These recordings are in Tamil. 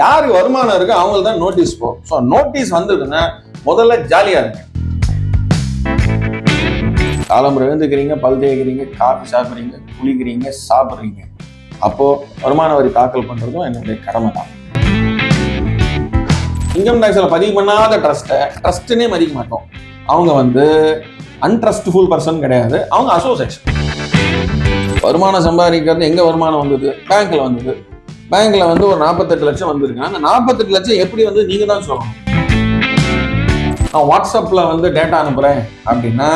யார் வருமானம் இருக்கோ அவங்களுக்கு தான் நோட்டீஸ் போகும் ஸோ நோட்டீஸ் வந்ததுன்னா முதல்ல ஜாலியாக இருங்க. காலம்புரை எழுந்துக்கிறீங்க பல் தேய்க்கிறீங்க காஃபி சாப்பிட்றீங்க குளிக்கிறீங்க சாப்பிட்றீங்க. அப்போது வருமான வரி தாக்கல் பண்ணுறதும் என்னுடைய கடமை தான். இன்கம் டேக்ஸில் பதிவு பண்ணாத ட்ரஸ்ட்டை ட்ரஸ்ட்னே மதிக்க மாட்டோம். அவங்க வந்து அன்ட்ரஸ்ட்ஃபுல் பர்சன் கிடையாது. அவங்க அசோசியேஷன் வருமானம் சம்பாதிக்கிறது எங்கே வருமானம் வந்தது? பேங்க்கில் வந்தது. பேங்க்ல வந்து ஒரு நாற்பத்தெட்டு லட்சம் வந்திருக்கு. அந்த நாற்பத்தெட்டு லட்சம் எப்படி வந்து நீங்க தான் சொல்லணும்? நான் வாட்ஸ்அப்ல வந்து டேட்டா அனுப்புறேன் அப்படின்னா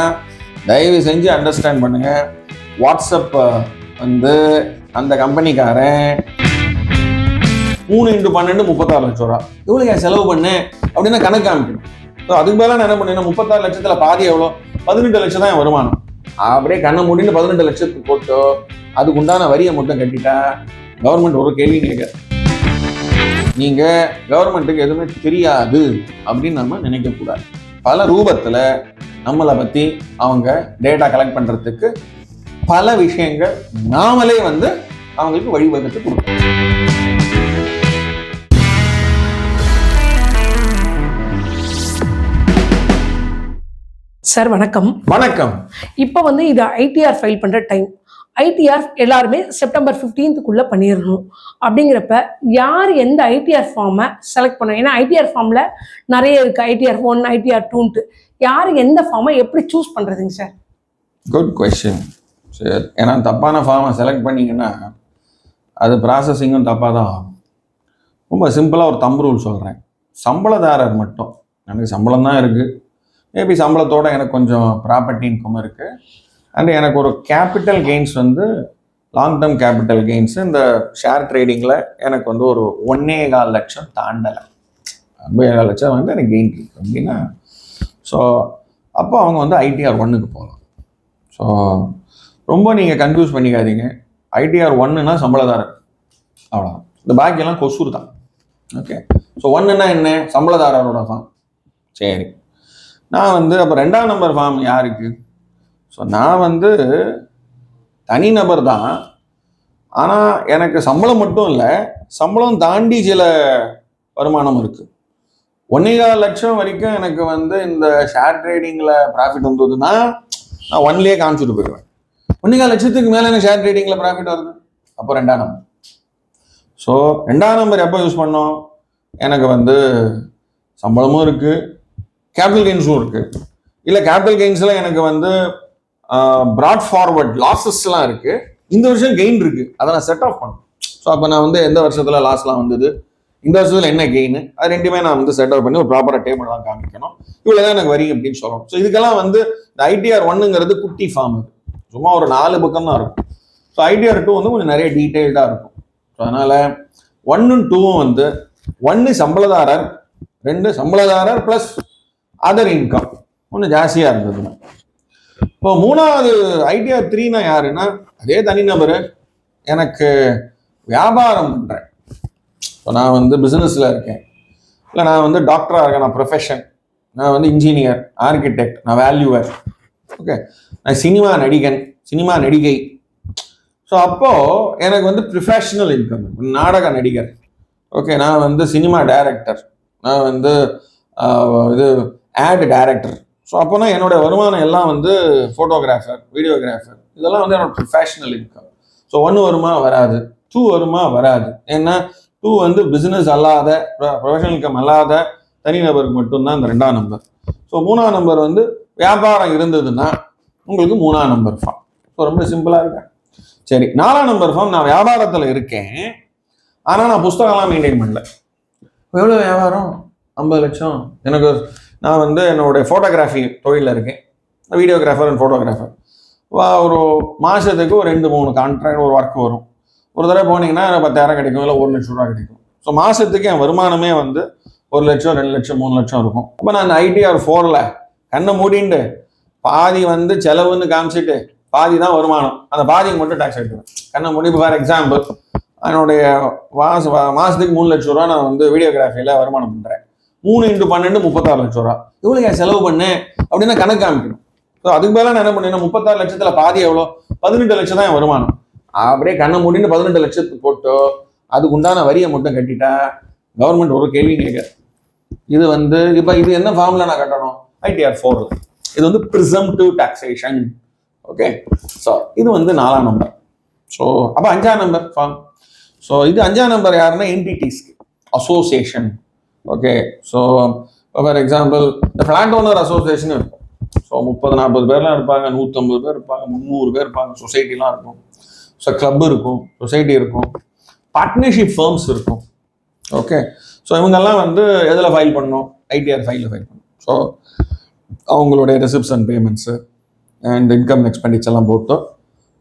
தயவு செஞ்சு அண்டர்ஸ்டாண்ட் பண்ணுங்க. வாட்ஸ்அப் வந்து அந்த கம்பெனிக்காரன் மூணு இன்ட்டு பன்னெண்டு முப்பத்தாறு லட்சம் ரூபா. இவ்வளோ ஏன் செலவு பண்ணேன் அப்படின்னு கணக்கு காமிக்கணும். ஸோ அதுக்கு மேலே நான் என்ன பண்ணேன் முப்பத்தாறு லட்சத்தில் பாதி எவ்வளோ? பதினெட்டு லட்சம் தான் என் வருமானம். அப்படியே கண்ணை மூடின்னு பதினெட்டு லட்சத்துக்கு போட்டோ. அதுக்கு உண்டான வரியை மட்டும் கட்டிட்டா கவர்மெண்ட் ஒரு கேள்வி கேட்காது நீங்க கவர்மெண்ட்டுக்கு எதுவுமே தெரியாது அப்படின்னு நம்ம நினைக்கக்கூடாது பல ரூபத்துல நம்மளை பத்தி அவங்க டேட்டா கலெக்ட் பண்றதுக்கு பல விஷயங்கள் நாமளே வந்து அவங்களுக்கு வழிவகுத்து கொடுக்கணும். சார் வணக்கம். வணக்கம். இப்போ வந்து இது ஐடிஆர் ஃபைல் பண்ணுற டைம் ஐடிஆர் எல்லாருமே செப்டம்பர் ஃபிஃப்டீன்த்துக்குள்ளே பண்ணிடணும் அப்படிங்கிறப்ப யார் எந்த ஐடிஆர் ஃபார்மை செலக்ட் பண்ணணும்? ஏன்னா ஐடிஆர் ஃபார்மில் நிறைய இருக்குது ஐடிஆர் ஒன் ஐடிஆர் டூன்ட்டு யார் எந்த ஃபார்மை எப்படி சூஸ் பண்ணுறதுங்க சார் குட் கொஸ்டின் சரி ஏன்னா தப்பான ஃபார்மை செலக்ட் பண்ணிங்கன்னா அது ப்ராசஸிங்கும் தப்பாக தான் ஆகும். ரொம்ப சிம்பிளாக ஒரு தம்பு ரூல் சொல்கிறேன் சம்பளதாரர் மட்டும். எனக்கு சம்பளம் தான் இருக்குது மேபி சம்பளத்தோடு எனக்கு கொஞ்சம் ப்ராப்பர்ட்டி இன்கம் இருக்குது அண்ட் எனக்கு ஒரு கேபிட்டல் கெயின்ஸ் வந்து லாங் டேர்ம் கேபிட்டல் கெயின்ஸ் இந்த ஷேர் ட்ரேடிங்கில் எனக்கு வந்து ஒரு ஒன்னே கால் லட்சம் தாண்டலை. ஐம்பது கால் லட்சம் வந்து எனக்கு கெயின் இருக்கு அப்படின்னா ஸோ அப்போ அவங்க வந்து ஐடிஆர் ஒன்றுக்கு போகலாம். ஸோ ரொம்ப நீங்கள் கன்ஃபியூஸ் பண்ணிக்காதீங்க. ஐடிஆர் ஒன்றுனா சம்பளதாரர். அவ்வளோதான் இந்த பாக்கியெல்லாம் கொசூர் தான். ஓகே ஸோ ஒன்றுனா என்ன? சம்பளதாரரோட ஃபார்ம் சரி. நான் வந்து அப்போ ரெண்டாம் நம்பர் ஃபார்ம் யாருக்கு? ஸோ நான் வந்து தனிநபர் தான். ஆனால் எனக்கு சம்பளம் மட்டும் இல்லை சம்பளம் தாண்டி சில வருமானம் இருக்குது ஒன்னேகால் லட்சம் வரைக்கும் எனக்கு வந்து இந்த ஷேர் ட்ரேடிங்கில் ப்ராஃபிட் வந்ததுன்னா நான் ஒன்லேயே காமிச்சிட்டு போயிடுவேன். ஒன்னேகால் லட்சத்துக்கு மேலே எனக்கு ஷேர் ட்ரேடிங்கில் ப்ராஃபிட் வருது. அப்போ ரெண்டாம் நம்பர் ஸோ ரெண்டாம் நம்பர் எப்போ யூஸ் பண்ணோம்? எனக்கு வந்து சம்பளமும் இருக்குது கேபிட்டல் கெயின்ஸும் இருக்குது இல்லை கேபிட்டல் கெயின்ஸில் எனக்கு வந்து ப்ராட் ஃபார்வர்ட் லாஸஸ்லாம் இருக்குது இந்த வருஷம் கெயின் இருக்குது அதை நான் செட் ஆஃப் பண்ணணும். ஸோ அப்போ நான் வந்து எந்த வருஷத்தில் லாஸ்லாம் வந்தது? இந்த வருஷத்தில் என்ன கெயின் அது ரெண்டுமே நான் வந்து செட் அவுட் பண்ணி ஒரு ப்ராப்பராக டேபிள்லாம் காமிக்கணும். இவ்வளோ தான் எனக்கு வரி அப்படின்னு சொல்லணும். ஸோ இதுக்கெல்லாம் வந்து இந்த ஐடிஆர் ஒன்னுங்கிறது குட்டி ஃபார்ம் இது சும்மா ஒரு நாலு பக்கம் தான் இருக்கும் ஸோ ஐடிஆர் டூ வந்து கொஞ்சம் நிறைய டீட்டெயில்டாக இருக்கும். ஸோ அதனால் ஒன்னும் டூவும் வந்து ஒன்று சம்பளதாரர் ரெண்டு சம்பளதாரர் ப்ளஸ் அதர் இன்கம் ஒன்று ஜாஸ்தியாக இருந்ததுன்னா இப்போ மூணாவது ஐடியா த்ரீனா யாருன்னா அதே தனிநபர் எனக்கு வியாபாரம் பண்ணுறேன் இப்போ நான் வந்து பிஸ்னஸில் இருக்கேன். இல்லை நான் வந்து டாக்டராக இருக்கேன் நான் ப்ரொஃபஷன் நான் வந்து இன்ஜினியர் ஆர்கிடெக்ட் நான் வேல்யூவர் ஓகே நான் சினிமா நடிகன் சினிமா நடிகை. ஸோ அப்போது எனக்கு வந்து ப்ரொஃபஷனல் இன்கம் நாடக நடிகர். ஓகே நான் வந்து சினிமா டைரக்டர் நான் வந்து இது ஆட் டைரக்டர் ஸோ அப்போனா என்னுடைய வருமானம் எல்லாம் வந்து ஃபோட்டோகிராஃபர் வீடியோகிராஃபர் இதெல்லாம் வந்து என்னோட ப்ரொஃபஷனல் இன்கம் ஸோ ஒன்று வருமா வராது. டூ வருமா வராது. ஏன்னா டூ வந்து பிஸ்னஸ் அல்லாத ப்ரொஃபஷனல் இன்கம் அல்லாத தனிநபருக்கு மட்டும்தான் இந்த ரெண்டாம் நம்பர் ஸோ மூணாம் நம்பர் வந்து வியாபாரம் இருந்ததுன்னா உங்களுக்கு மூணாம் நம்பர் ஃபார்ம் ஸோ ரொம்ப சிம்பிளாக இருக்கேன் சரி நாலாம் நம்பர் ஃபார்ம் நான் வியாபாரத்தில் இருக்கேன். ஆனால் நான் புஸ்தகம்லாம் மெயின்டைன் பண்ணல. எவ்வளோ வியாபாரம்? ஐம்பது லட்சம். எனக்கு நான் வந்து என்னுடைய ஃபோட்டோகிராஃபி தொழிலில் இருக்கேன். வீடியோகிராஃபர் அண்ட் ஃபோட்டோகிராஃபர் ஒரு மாதத்துக்கு ஒரு ரெண்டு மூணு கான்ட்ராக்ட் ஒரு ஒர்க் வரும். ஒரு தடவை போனீங்கன்னா பத்தாயிரம் கிடைக்கும் இல்லை ஒரு லட்ச ரூபா கிடைக்கும். ஸோ மாதத்துக்கு என் வருமானமே வந்து ஒரு லட்சம் ரெண்டு லட்சம் மூணு லட்சம் இருக்கும். அப்போ நான் ஐடிஆர் ஃபோரில் கண்ணை மூடிண்டு பாதி வந்து செலவுன்னு காமிச்சிட்டு பாதி தான் வருமானம். அந்த பாதிக்கு மட்டும் டேக்ஸ் எடுத்துவேன் கண்ணை மூடி ஃபார் எக்ஸாம்பிள் என்னுடைய மாச மாதத்துக்கு மூணு லட்ச ரூபா நான் வந்து வீடியோகிராஃபியில் வருமானம் பண்ணுறேன் மூணு இன்ட்டு பன்னெண்டு முப்பத்தாறு லட்சம் ரூபா. இவ்வளோ ஏன் செலவு பண்ணேன் அப்படின்னா கணக்கு காமிக்கணும். ஸோ அதுக்கு மேலே நான் என்ன பண்ணேன் முப்பத்தாறு லட்சத்தில் பாதி எவ்வளோ? பதினெட்டு லட்சம் தான் என் வருமானம். அப்படியே கண்ணை மூடின்னு பதினெட்டு லட்சத்துக்கு போட்டு அதுக்கு உண்டான வரியை மட்டும் கட்டிட்டா கவர்மெண்ட் ஒரு கேள்வி கேட்குது இது வந்து இப்போ இது என்ன ஃபார்மில் நான் கட்டணும்? ஐடிஆர் ஃபோர் இது வந்து ப்ரிசம்டிவ் டாக்ஸேஷன் ஓகே ஸோ இது வந்து நாலாம் நம்பர் ஸோ அப்போ அஞ்சாம் நம்பர் ஃபார்ம் ஸோ இது அஞ்சாம் நம்பர் யாருன்னா என்டிடிஸ்க்கு association okay so for example இந்த ஃப்ளாட் ஓனர் அசோசியேஷன் இருக்கும் ஸோ முப்பது நாற்பது பேர்லாம் இருப்பாங்க நூற்றம்பது பேர் இருப்பாங்க முந்நூறு பேர் இருப்பாங்க சொசைட்டிலாம் இருக்கும். ஸோ கிளப் இருக்கும் சொசைட்டி இருக்கும் பார்ட்னர்ஷிப் ஃபர்ம்ஸ் இருக்கும். ஓகே ஸோ இவங்கெல்லாம் வந்து எதில் ஃபைல் பண்ணணும்? ஐடிஆர் ஃபைலில் ஃபைல் பண்ணணும். ஸோ அவங்களுடைய receipts and payments and income எக்ஸ்பெண்டிச்சர்லாம் போட்டு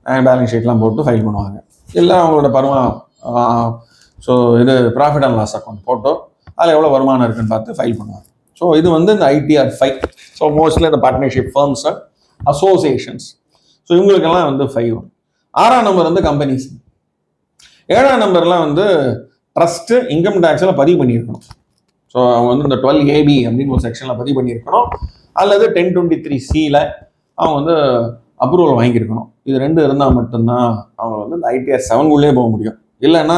அண்ட் பேலன்ஸ் ஷீட்லாம் போட்டு ஃபைல் பண்ணுவாங்க. இல்லை அவங்களோட பருவம் ஸோ இது ப்ராஃபிட் அண்ட் லாஸ் அக்கௌண்ட் போட்டோ அதில் எவ்வளோ வருமானம் இருக்குன்னு பார்த்து ஃபைல் பண்ணுவாங்க. ஸோ இது வந்து இந்த ஐடிஆர் ஃபைவ் ஸோ மோஸ்ட்லி இந்த பார்ட்னர்ஷிப் ஃபர்ம்ஸ் அசோசியேஷன்ஸ் ஸோ இவங்களுக்கெல்லாம் வந்து ஃபைவ் வரும். ஆறாம் நம்பர் வந்து கம்பெனிஸ் ஏழாம் நம்பர்லாம் வந்து ட்ரஸ்ட்டு இன்கம் டேக்ஸில் பதிவு பண்ணியிருக்கணும். ஸோ அவங்க வந்து இந்த டுவெல் ஏபி அப்படின்னு ஒரு செக்ஷனில் பதிவு பண்ணியிருக்கணும். அல்லது டென் டுவெண்ட்டி த்ரீ சியில் அவங்க வந்து அப்ரூவல் வாங்கியிருக்கணும். இது ரெண்டு இருந்தால் மட்டும்தான் அவங்க வந்து இந்த ஐடிஆர் செவன்குள்ளே போக முடியும். இல்லைன்னா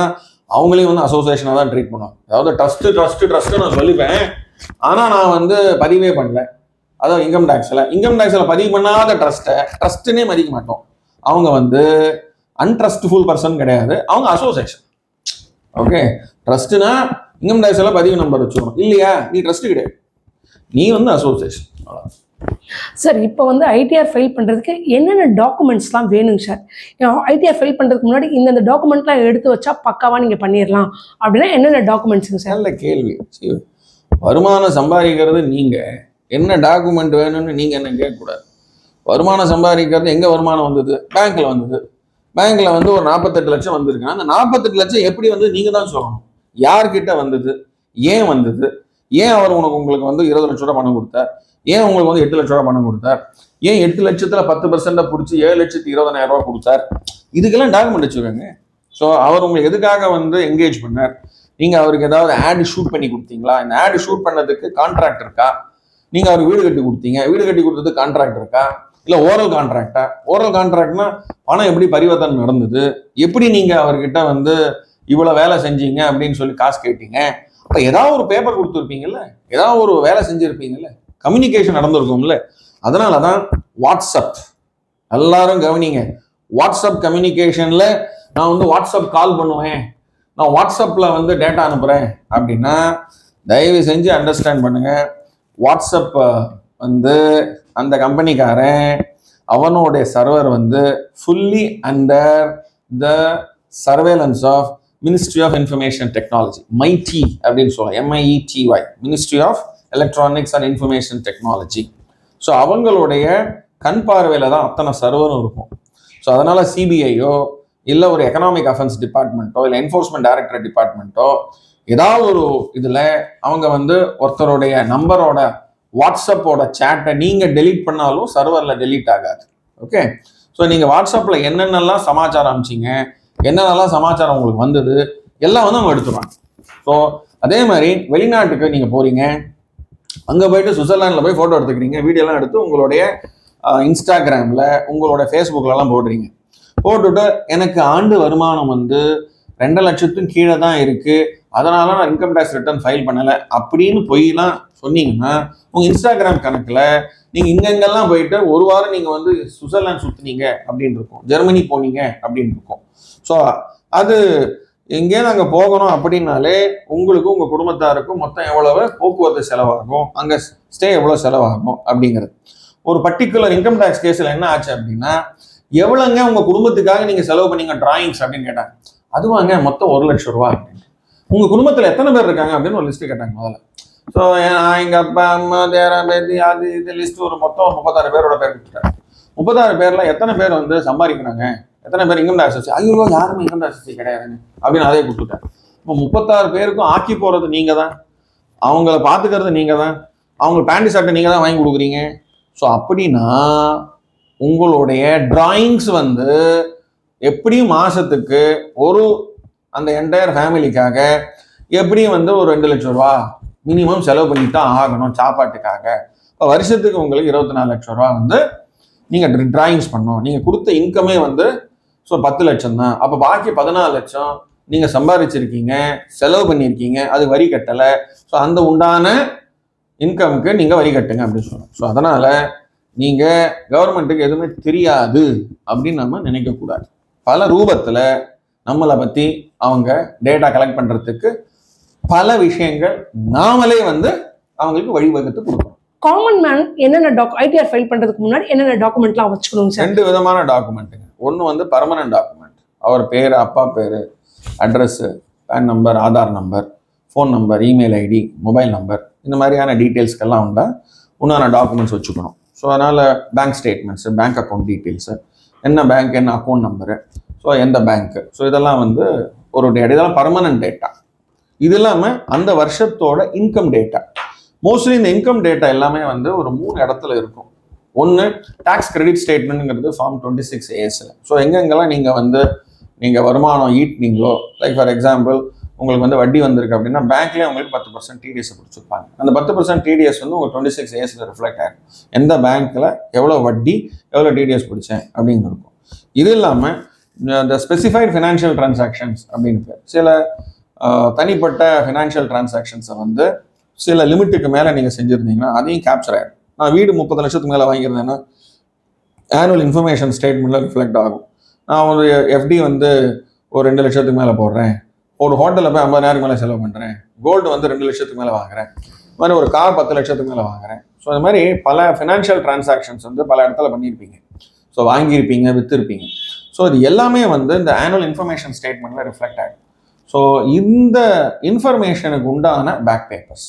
அவங்களையும் வந்து அசோசியேஷனாக தான் ட்ரீட் பண்ணுவாங்க. அதாவது ட்ரஸ்ட்டு ட்ரஸ்ட்டு ட்ரஸ்ட்டு நான் சொல்லிப்பேன். ஆனால் நான் வந்து பதிவே பண்ணல. அதாவது இன்கம் டேக்ஸில் இன்கம் டேக்ஸில் பதிவு பண்ணாத ட்ரஸ்ட்டை ட்ரஸ்ட்டுன்னே மதிக்க மாட்டோம். அவங்க வந்து அன்ட்ரஸ்ட்ஃபுல் பர்சன் கிடையாது. அவங்க அசோசியேஷன் ஓகே ட்ரஸ்ட்னா இன்கம் டேக்ஸில் பதிவு நம்பர் வச்சுக்கணும். இல்லையா? நீ ட்ரஸ்ட் கிடையாது. நீ வந்து அசோசியேஷன் அவ்வளோ சார் இப்போ வந்து ஐடிஆர் ஃபைல் பண்ணுறதுக்கு என்னென்ன டாக்குமெண்ட்ஸ்லாம் வேணுங்க சார்? ஐடிஆர் ஃபைல் பண்ணுறதுக்கு முன்னாடி இந்தந்த டாக்குமெண்ட்லாம் எடுத்து வச்சா பக்காவாக நீங்கள் பண்ணிடலாம் அப்படின்னா என்னென்ன டாக்குமெண்ட்ஸுங்க சார்? நல்ல கேள்வி. வருமானம் சம்பாதிக்கிறது நீங்க. என்ன டாக்குமெண்ட் வேணும்னு நீங்க என்ன கேட்கக்கூடாது. வருமானம் சம்பாதிக்கிறது எங்க வருமானம் வந்தது? பேங்க்ல வந்தது. பேங்க்ல வந்து ஒரு நாற்பத்தெட்டு லட்சம் வந்திருக்கு அந்த நாற்பத்தெட்டு லட்சம் எப்படி வந்து நீங்க தான் சொல்லணும். யார்கிட்ட வந்தது? ஏன் வந்தது? ஏன் அவர் உனக்கு உங்களுக்கு வந்து இருபது லட்ச ரூபா பணம் கொடுத்தார்? ஏன் உங்களுக்கு வந்து எட்டு லட்ச ரூபா பணம் கொடுத்தார்? ஏன் எட்டு லட்சத்துல பத்து பர்சன்டை பிடிச்சி ஏழு லட்சத்தி இருபதாயிரம் ரூபா கொடுத்தார்? இதுக்கெல்லாம் டாக்குமெண்ட் வச்சுக்கோங்க ஸோ அவர் உங்களுக்கு எதுக்காக வந்து என்கேஜ் பண்ணார்? நீங்க அவருக்கு ஏதாவது ஆடு ஷூட் பண்ணி கொடுத்தீங்களா? இந்த ஆடு ஷூட் பண்ணதுக்கு கான்ட்ராக்ட் இருக்கா? நீங்க அவருக்கு வீடு கட்டி கொடுத்தீங்க. வீடு கட்டி கொடுத்ததுக்கு கான்ட்ராக்ட் இருக்கா? இல்ல ஓரல் கான்ட்ராக்டா ஓரல் கான்ட்ராக்ட்னா பணம் எப்படி பரிவர்த்தனை நடந்தது? எப்படி நீங்க அவர்கிட்ட வந்து இவ்வளவு வேலை செஞ்சீங்க அப்படின்னு சொல்லி காசு கேட்டீங்க? அப்ப ஏதாவது ஒரு பேப்பர் கொடுத்துருப்பீங்கல்ல? ஏதாவது ஒரு வேலை செஞ்சிருப்பீங்கல்ல? கம்யூனிகேஷன் நடந்திருக்கும்ல. அதனால தான் வாட்ஸ்அப். எல்லாரும் கவனிங்க. வாட்ஸ்அப் கம்யூனிகேஷன்ல நான் வந்து வாட்ஸ்அப் கால் பண்ணுவேன். நான் வாட்ஸ்அப்பில் வந்து டேட்டா அனுப்புகிறேன் அப்படின்னா தயவு செஞ்சு அண்டர்ஸ்டாண்ட் பண்ணுங்க. வாட்ஸ்அப் வந்து அந்த கம்பெனிக்காரன் அவனுடைய சர்வர் வந்து fully under the surveillance of ministry of information technology MeitY அப்படின்னு சொல்லலாம் MeitY ministry of electronics and information technology so அவங்களுடைய கண் பார்வையில் தான் அத்தனை சர்வரும் இருக்கும். ஸோ அதனால் சிபிஐயோ இல்லை ஒரு எக்கனாமிக் அஃபென்ஸ் டிபார்ட்மெண்ட்டோ இல்லை என்ஃபோர்ஸ்மெண்ட் டைரக்டரேட் டிபார்ட்மெண்ட்டோ ஏதாவது ஒரு இதில் அவங்க வந்து ஒருத்தருடைய நம்பரோட வாட்ஸ்அப்போட சேட்டை நீங்கள் டெலீட் பண்ணாலும் சர்வரில் டெலீட் ஆகாது. ஓகே ஸோ நீங்கள் வாட்ஸ்அப்பில் என்னென்னலாம் சமாச்சாரம் அனுப்பிச்சிங்க என்னென்னலாம் சமாச்சாரம் உங்களுக்கு வந்தது எல்லாம் வந்து அவங்க எடுத்துருவாங்க. ஸோ அதே மாதிரி வெளிநாட்டுக்கு நீங்கள் போகிறீங்க அங்கே போயிட்டு சுவிட்சர்லாண்டில் போய் ஃபோட்டோ எடுத்துக்கிறீங்க. வீடியோலாம் எடுத்து உங்களுடைய இன்ஸ்டாகிராமில் உங்களோட ஃபேஸ்புக்லலாம் போடுறீங்க. போட்டுட்டு எனக்கு ஆண்டு வருமானம் வந்து ரெண்டு லட்சத்துக்கும் கீழே தான் இருக்குது அதனால நான் இன்கம் டேக்ஸ் ரிட்டர்ன் ஃபைல் பண்ணலை. அப்படின்னு பொய்லாம் சொன்னீங்கன்னா உங்கள் இன்ஸ்டாகிராம் கணக்கில் நீங்கள் இங்கெங்கெல்லாம் போயிட்டு ஒரு வாரம் நீங்கள் வந்து சுவிட்சர்லாந்து சுற்றுனீங்க அப்படின்னு இருக்கும். ஜெர்மனி போனீங்க அப்படின்னு இருக்கும். ஸோ அது எங்கேயே நாங்கள் போகணும் அப்படின்னாலே உங்களுக்கும் உங்கள் குடும்பத்தாருக்கும் மொத்தம் எவ்வளவு? போக்குவரத்து செலவாகும். அங்கே ஸ்டே எவ்வளோ செலவாகும் அப்படிங்கிறது. ஒரு பர்டிகுலர் இன்கம் டேக்ஸ் கேஸில் என்ன ஆச்சு அப்படின்னா எவ்வளோங்க உங்கள் குடும்பத்துக்காக நீங்கள் செலவு பண்ணீங்க டிராயிங்ஸ் அப்படின்னு கேட்டாங்க. அதுவாங்க மொத்தம் ஒரு லட்சம் ரூபா அப்படின்னு. உங்கள் குடும்பத்தில் எத்தனை பேர் இருக்காங்க அப்படின்னு ஒரு லிஸ்ட்டு கேட்டாங்க முதல்ல. ஸோ எங்கள் அப்பா அம்மா தேரா பேத்தி அது இது லிஸ்ட் ஒரு மொத்தம் ஒரு முப்பத்தாறு பேரோட பேர் கொடுத்துட்டாங்க. முப்பத்தாறு பேரில் எத்தனை பேர் வந்து சம்பாதிக்கிறாங்க? எத்தனை பேர் இன்கம் டேக்ஸ் வச்சு ஐயோ யாருமே இன்கம் டேக்ஸ் வச்சு கிடையாதுங்க அப்படின்னு அதே கொடுத்துட்டேன் இப்போ முப்பத்தாறு பேருக்கும் ஆக்கி போகிறது நீங்கள் தான் அவங்கள பார்த்துக்கிறது நீங்கள் தான் அவங்க பேண்ட் ஷர்ட்டை நீங்கள் தான் வாங்கி கொடுக்குறீங்க. ஸோ அப்படின்னா உங்களுடைய டிராயிங்ஸ் வந்து எப்படியும் மாதத்துக்கு ஒரு அந்த என்டையர் ஃபேமிலிக்காக எப்படியும் வந்து ஒரு ரெண்டு லட்சம் ரூபா மினிமம் செலவு பண்ணி தான் ஆகணும் சாப்பாட்டுக்காக. இப்போ வருஷத்துக்கு உங்களுக்கு இருபத்தி நாலு லட்சம் ரூபா வந்து நீங்கள் ட்ராயிங்ஸ் பண்ணணும். நீங்கள் கொடுத்த இன்கமே வந்து ஸோ பத்து லட்சம் தான். அப்போ பாக்கி பதினாலு லட்சம் நீங்கள் சம்பாதிச்சிருக்கீங்க செலவு பண்ணியிருக்கீங்க அது வரி கட்டலை. ஸோ அந்த உண்டான இன்கமுக்கு நீங்கள் வரி கட்டுங்க அப்படின்னு சொல்லணும் ஸோ அதனால் நீங்கள் கவர்மெண்ட்டுக்கு எதுவுமே தெரியாது அப்படின்னு நம்ம நினைக்கக்கூடாது பல ரூபத்தில் நம்மளை பற்றி அவங்க டேட்டா கலெக்ட் பண்ணுறதுக்கு பல விஷயங்கள் நாமளே வந்து அவங்களுக்கு வழிவகுத்து கொடுக்கணும். காமன் மேன் என்னென்ன டாக் ஐடிஆர் ஃபைல் பண்றதுக்கு முன்னாடி என்னென்ன டாக்குமெண்ட்லாம் வச்சுக்கணும் ரெண்டு விதமான டாக்குமெண்ட்டுங்க ஒன்று வந்து பர்மனன்ட் டாக்குமெண்ட் அவர் பேர் அப்பா பேர் address PAN number Aadhaar number phone number email ID mobile number இந்த மாதிரியான டீட்டெயில்ஸ்க்கெல்லாம் உண்டா? உண்டான டாக்குமெண்ட்ஸ் வச்சுக்கணும். ஸோ அதனால் bank statements bank account details என்ன பேங்க் என்ன அக்கௌண்ட் நம்பரு ஸோ எந்த பேங்க்கு ஸோ இதெல்லாம் வந்து ஒரு இதெல்லாம் பர்மனன்ட் டேட்டா இது இல்லாமல் அந்த வருஷத்தோட இன்கம் டேட்டா மோஸ்ட்லி இந்த இன்கம் டேட்டா எல்லாமே வந்து ஒரு மூணு இடத்துல இருக்கும். ஒன்று டாக்ஸ் கிரெடிட் ஸ்டேட்மெண்ட்ங்கிறது ஃபார்ம் டுவெண்ட்டி சிக்ஸ் ஏஸில் ஸோ எங்கெங்கெல்லாம் நீங்கள் வந்து நீங்கள் வருமானம் ஈட்டினீங்களோ லைக் ஃபார் எக்ஸாம்பிள் உங்களுக்கு வந்து வட்டி வந்திருக்கு அப்படின்னா பேங்க்லேயே உங்களுக்கு பத்து பர்சன்ட் டிடிஎஸ் பிடிச்சிருப்பாங்க. அந்த பத்து பர்சன்ட் டிடிஎஸ் வந்து உங்கள் டுவெண்ட்டி சிக்ஸ் ஏஸில் ரிஃப்ளெக்ட் ஆகும் எந்த பேங்க்கில் எவ்வளோ வட்டி எவ்வளோ டிடிஎஸ் பிடிச்சேன் அப்படின்னு இருக்கும். இது இல்லாமல் இந்த ஸ்பெசிஃபைட் ஃபினான்ஷியல் டிரான்சாக்ஷன்ஸ் அப்படின்னு பேர். சில தனிப்பட்ட ஃபினான்ஷியல் டிரான்சாக்ஷன்ஸை வந்து சில லிமிட்டுக்கு மேலே நீங்கள் செஞ்சுருந்தீங்கன்னா அதையும் கேப்சர் ஆகிடும் நான் வீடு முப்பது லட்சத்துக்கு மேலே வாங்கியிருந்தேன்னா ஆனுவல் இன்ஃபர்மேஷன் ஸ்டேட்மெண்ட்டில் ரிஃப்ளெக்ட் ஆகும். நான் ஒரு எஃப்டி வந்து ஒரு ரெண்டு லட்சத்துக்கு மேலே போடுறேன். ஒரு ஹோட்டலில் போய் ஐம்பதாயிரம் மேலே செலவு பண்ணுறேன் கோல்டு வந்து ரெண்டு லட்சத்துக்கு மேலே வாங்குறேன். இது மாதிரி ஒரு கார் பத்து லட்சத்துக்கு மேலே வாங்குறேன். ஸோ இது மாதிரி பல ஃபினான்ஷியல் டிரான்சாக்ஷன்ஸ் வந்து பல இடத்துல பண்ணியிருப்பீங்க. ஸோ வாங்கியிருப்பீங்க விற்றுருப்பீங்க ஸோ இது எல்லாமே வந்து இந்த ஆனுவல் இன்ஃபர்மேஷன் ஸ்டேட்மெண்ட்டில் ரிஃப்ளெக்ட் ஆகும் ஸோ இந்த இன்ஃபர்மேஷனுக்கு உண்டான பேக் பேப்பர்ஸ்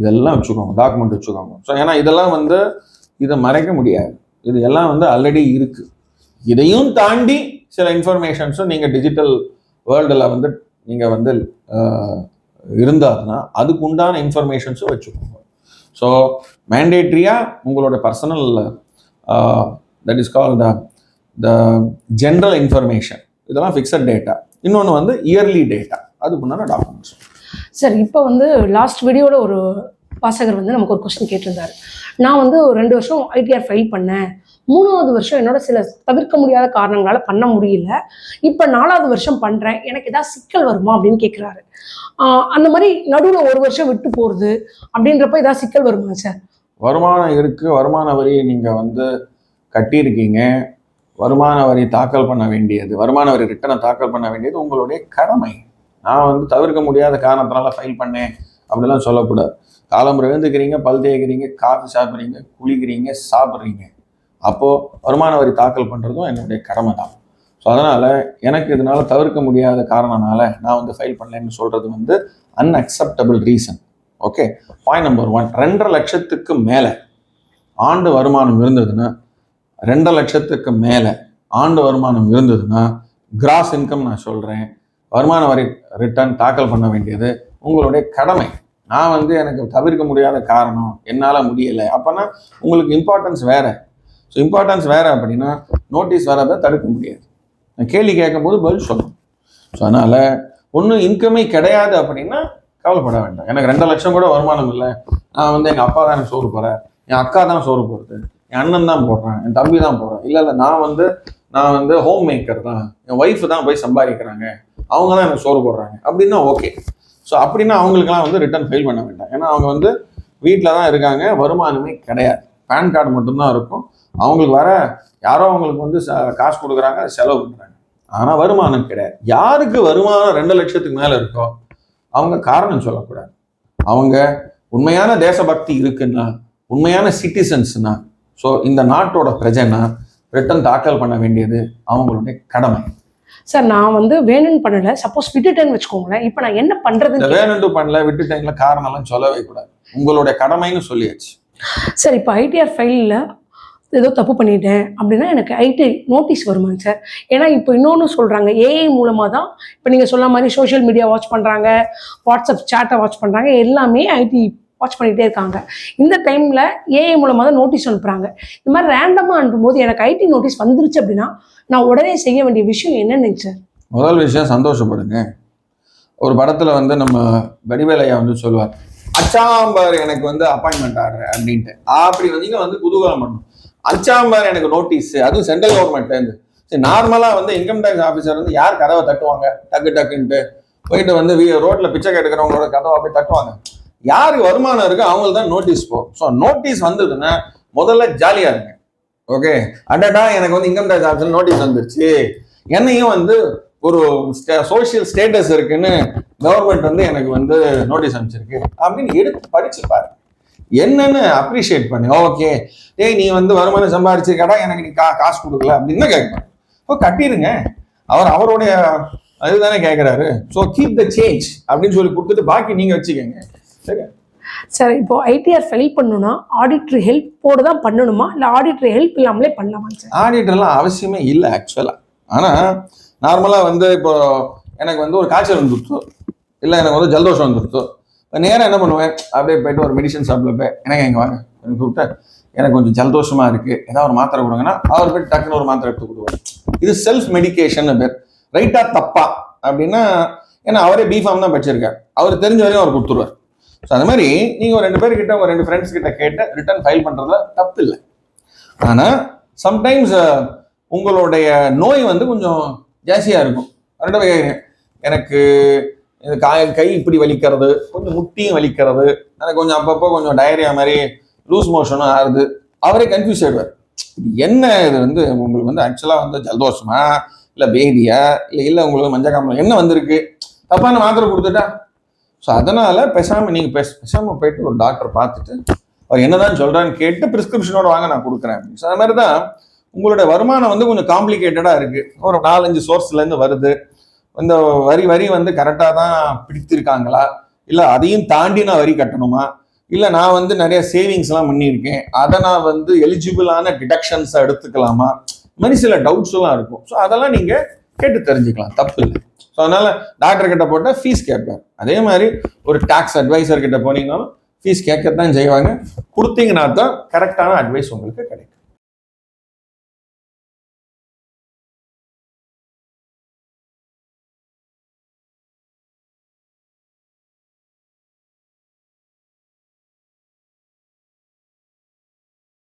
இதெல்லாம் வச்சுக்கோங்க டாக்குமெண்ட் வச்சுக்கோங்க. ஸோ ஏன்னா இதெல்லாம் வந்து இதை மறைக்க முடியாது. இது எல்லாம் வந்து ஆல்ரெடி இருக்கு. இதையும் தாண்டி சில இன்ஃபர்மேஷன்ஸும் நீங்கள் டிஜிட்டல் வேர்ல்டில் வந்து நீங்கள் வந்து இருந்தாருன்னா அதுக்கு உண்டான இன்ஃபர்மேஷன்ஸும் வச்சுக்கோங்க. ஸோ மேண்டேட்ரியாக உங்களோட personal that is call the the general information இதெல்லாம் ஃபிக்ஸட் டேட்டா இன்னொன்று வந்து இயர்லி டேட்டா அதுக்குண்டான டாக்குமெண்ட்ஸ் சார் இப்போ வந்து லாஸ்ட் வீடியோவில் ஒரு வாசகர் வந்து நமக்கு ஒரு கொஸ்டின் கேட்டிருந்தாரு. நான் வந்து ஒரு ரெண்டு வருஷம் ஐடிஆர் ஃபைல் பண்ணேன். மூணாவது வருஷம் என்னோட சில தவிர்க்க முடியாத காரணங்களால் பண்ண முடியல. இப்போ நாலாவது வருஷம் பண்ணுறேன் எனக்கு ஏதாவது சிக்கல் வருமா அப்படின்னு கேட்குறாரு அந்த மாதிரி நடுவில் ஒரு வருஷம் விட்டு போகிறது அப்படின்றப்ப ஏதாவது சிக்கல் வருமா சார் வருமானம் இருக்குது வருமான வரி நீங்கள் வந்து கட்டியிருக்கீங்க. வருமான வரி தாக்கல் பண்ண வேண்டியது. வருமான வரி ரிட்டனை தாக்கல் பண்ண வேண்டியது உங்களுடைய கடமை. நான் வந்து தவிர்க்க முடியாத காரணத்தினால ஃபைல் பண்ணேன். அப்படிலாம் சொல்லக்கூடாது. காலம் எழுந்துக்கிறீங்க பல் தேய்க்கிறீங்க காஃபி சாப்பிட்றீங்க குளிக்கிறீங்க சாப்பிட்றீங்க. அப்போது வருமான வரி தாக்கல் பண்ணுறதும் என்னுடைய கடமை தான். ஸோ அதனால் எனக்கு இதனால் தவிர்க்க முடியாத காரணனால நான் வந்து ஃபைல் பண்ணலன்னு சொல்கிறது வந்து unacceptable reason okay point number one ரெண்டரை லட்சத்துக்கு மேலே ஆண்டு வருமானம் இருந்ததுன்னா ரெண்டரை லட்சத்துக்கு மேலே ஆண்டு வருமானம் இருந்ததுன்னா கிராஸ் இன்கம் நான் சொல்கிறேன் வருமான வரி ரிட்டர்ன் தாக்கல் பண்ண வேண்டியது உங்களுடைய கடமை. நான் வந்து எனக்கு தவிர்க்க முடியாத காரணம் என்னால் முடியலை. அப்போனா உங்களுக்கு இம்பார்ட்டன்ஸ் வேறு. ஸோ இம்பார்ட்டன்ஸ் வேறு அப்படின்னா நோட்டீஸ் வரதை தடுக்க முடியாது. நான் கேள்வி கேட்கும்போது பதில் சொல்லணும். ஸோ அதனால் ஒன்றும் இன்கமே கிடையாது அப்படின்னா கவலைப்பட வேண்டாம். எனக்கு ரெண்டு லட்சம் கூட வருமானம் இல்லை. நான் வந்து எங்கள் அப்பா தான் எனக்கு சோறு போகிறேன் என் அக்கா தான் சோறு போடுறது என் அண்ணன் தான் போடுறான். என் தம்பி தான் போடுறேன். இல்லை இல்லை நான் வந்து நான் வந்து ஹோம் மேக்கர் தான். என் ஒய்ஃப் தான் போய் சம்பாதிக்கிறாங்க. அவங்க தான் எனக்கு சோறு போடுறாங்க. அப்படின்னா ஓகே ஸோ அப்படின்னா அவங்களுக்குலாம் வந்து ரிட்டர்ன் ஃபைல் பண்ண வேண்டாம். ஏன்னா அவங்க வந்து வீட்டில் தான் இருக்காங்க. வருமானமே கிடையாது. பேன் கார்டு மட்டும்தான் இருக்கும். அவங்களுக்கு வர யாரோ அவங்களுக்கு வந்து காசு கொடுக்குறாங்க செலவு பண்ணுறாங்க ஆனால் வருமானம் கிடையாது. யாருக்கு வருமானம் ரெண்டு லட்சத்துக்கு மேலே இருக்கோ அவங்க காரணம் சொல்லக்கூடாது. அவங்க உண்மையான தேசபக்தி இருக்குன்னா உண்மையான சிட்டிசன்ஸ்னா ஸோ இந்த நாட்டோட பிரஜைனா ரிட்டர்ன் தாக்கல் பண்ண வேண்டியது அவங்களுடைய கடமை. சார் நான் வந்து வேணும்னு பண்ணல. சப்போஸ் விட்டுட்டேன்னு வச்சுக்கோங்களேன். இப்போ நான் என்ன இந்த பண்ணுறதுன்னு வேணுண்டு பண்ணல விட்டுட்டீங்களா காரணம்லாம் சொல்லவே கூடாது. உங்களுடைய கடமைன்னு சொல்லியாச்சு. சார் இப்போ ஐடிஆர் ஃபைலில் ஏதோ தப்பு பண்ணிட்டேன் அப்படின்னா எனக்கு ஐடி நோட்டீஸ் வருமாங்க சார் ஏன்னா இப்போ இன்னொன்று சொல்கிறாங்க ஏஐ மூலமாக தான் இப்போ நீங்கள் சொன்ன மாதிரி சோஷியல் மீடியா வாட்ச் பண்ணுறாங்க வாட்ஸ்அப் சேட்டை வாட்ச் பண்ணுறாங்க எல்லாமே ஐடி வாட்ச் பண்ணிகிட்டே இருக்காங்க. இந்த டைமில் ஏஐ மூலமாக தான் நோட்டீஸ் அனுப்புகிறாங்க இந்த மாதிரி ரேண்டமாக அனுப்பும்போது எனக்கு ஐடி நோட்டீஸ் வந்துருச்சு அப்படின்னா நான் உடனே செய்ய வேண்டிய விஷயம் என்னன்னு சார் முதல் விஷயம் சந்தோஷப்படுங்க. ஒரு படத்தில் வந்து நம்ம வடிவேலையா வந்து சொல்லுவார் அச்சாம்பார் எனக்கு வந்து அப்பாயின்மெண்ட் ஆடுற அப்படின்ட்டு. அப்படி வந்தீங்கன்னா வந்து குதூகலம் பண்ணணும் அச்சாம்பார் எனக்கு நோட்டீஸ் அதுவும் சென்ட்ரல் கவர்மெண்ட்லேருந்து சரி நார்மலாக வந்து இன்கம் டேக்ஸ் ஆஃபீஸர் வந்து யார் கதவை தட்டுவாங்க? டக்கு டக்குன்ட்டு. போயிட்டு வந்து ரோட்டில் பிச்சை கேட்டுக்கிறவங்களோட கதவை போய் தட்டுவாங்க. யார் வருமானம் இருக்கோ அவங்களுக்கு தான் நோட்டீஸ் போகும் ஸோ நோட்டீஸ் வந்ததுன்னா முதல்ல ஜாலியாக இருங்க. ஓகே அடடா எனக்கு வந்து இன்கம் டேக்ஸ் ஆஃபீஸில் நோட்டீஸ் வந்துருச்சு. என்னையும் வந்து ஒரு சோஷியல் ஸ்டேட்டஸ் இருக்குன்னு கவர்மெண்ட் வந்து எனக்கு வந்து நோட்டீஸ் அனுப்பிச்சிருக்கு. அப்படின்னு எடுத்து படிச்சு பாரு. என்னன்னு அப்ரிஷியேட் பண்ணு. ஓகே ஏய் நீ வந்து வருமானம் சம்பாதிச்சிருக்கடா எனக்கு நீ கா காசு கொடுக்கல அப்படின்னு தான் கேட்கணும் ஓ கட்டிடுங்க அவர் அவருடைய அதுதானே கேட்குறாரு ஸோ கீப் த சேஞ்ச் அப்படின்னு சொல்லி கொடுத்துட்டு பாக்கி நீங்கள் வச்சுக்கோங்க. சரி. சார் இப்போ ஐடிஆர் ஃபைல் பண்ணணும்னா ஆடிட்டர் ஹெல்ப்போடு தான் பண்ணணுமா? இல்லை ஆடிட்டர் ஹெல்ப் இல்லாமலே பண்ணலாமா சார்? ஆடிட்டர்லாம் அவசியமே இல்லை ஆக்சுவலாக ஆனால் நார்மலாக வந்து இப்போ எனக்கு வந்து ஒரு காய்ச்சல் வந்துருச்சோ. இல்லை எனக்கு வந்து ஜலதோஷம் வந்துருச்சோ. இப்போ நேராக என்ன பண்ணுவேன்? அப்படியே போயிட்டு ஒரு மெடிசன் ஷாப்பில் போய் எனக்கு எங்கே வாங்க? கூப்பிட்டு எனக்கு கொஞ்சம் ஜலதோஷமாக இருக்குது ஏதாவது ஒரு மாத்திரை கொடுங்கன்னா அவர் போய் டக்குன்னு ஒரு மாத்திரை எடுத்து கொடுவார் இது செல்ஃப் மெடிகேஷன் பேர். ரைட்டா தப்பா? அப்படின்னா ஏன்னா அவரே பிஃபார்ம் தான் படிச்சிருக்கார். அவர் தெரிஞ்ச வரையும் அவர் கொடுத்துருவார். ஸோ அந்த மாதிரி நீங்கள் ஒரு ரெண்டு பேர்கிட்ட ஒரு ரெண்டு ஃப்ரெண்ட்ஸ் கிட்ட கேட்டு ரிட்டர்ன் ஃபைல் பண்ணுறதுல தப்பு இல்லை ஆனால் சம்டைம்ஸ் உங்களுடைய நோய் வந்து கொஞ்சம் ஜாஸ்தியாக இருக்கும். ரெண்டு கேட்குறேன் எனக்கு இந்த காய கை இப்படி வலிக்கிறது கொஞ்சம் முட்டியும் வலிக்கிறது எனக்கு கொஞ்சம் அப்பப்போ கொஞ்சம் டயரியா மாதிரி லூஸ் மோஷனும் ஆகுது. அவரே கன்ஃபியூஸ் ஆயிடுவார். என்ன இது வந்து உங்களுக்கு வந்து ஆக்சுவலாக வந்து ஜலதோஷமா? இல்லை பேதியா இல்லை இல்லை உங்களுக்கு மஞ்சக்காமலம் என்ன வந்திருக்கு? தப்பான மாத்திரை கொடுத்துட்டா? ஸோ அதனால் பேசாமல் நீங்கள் பேச பேசாமல் போயிட்டு ஒரு டாக்டர் பார்த்துட்டு அவர் என்னதான் சொல்கிறான்னு கேட்டு பிரிஸ்கிரிப்ஷனோட வாங்க நான் கொடுக்குறேன். ஸோ அது மாதிரி தான் உங்களுடைய வருமானம் வந்து கொஞ்சம் காம்ப்ளிகேட்டடாக இருக்குது ஒரு நாலஞ்சு சோர்ஸ்லேருந்து வருது. இந்த வரி வரி வந்து கரெக்டாக தான் பிடித்திருக்காங்களா? இல்லை அதையும் தாண்டி நான் வரி கட்டணுமா? இல்லை நான் வந்து நிறைய சேவிங்ஸ்லாம் பண்ணியிருக்கேன். அதை நான் வந்து எலிஜிபிளான டிடக்ஷன்ஸை எடுத்துக்கலாமா? இந்த மாதிரி சில டவுட்ஸ் எல்லாம் இருக்கும். ஸோ அதெல்லாம் நீங்கள் கேட்டு தெரிஞ்சுக்கலாம். தப்பு இல்லை. ஸோ அதனால டாக்டர் கிட்ட போட்டால் ஃபீஸ் கேட்பார் அதே மாதிரி ஒரு டாக்ஸ் அட்வைசர் கிட்ட போனீங்கன்னாலும் ஃபீஸ் கேட்கத்தான் செய்வாங்க. கொடுத்தீங்கன்னா தான் கரெக்டான அட்வைஸ் உங்களுக்கு கிடைக்கும்.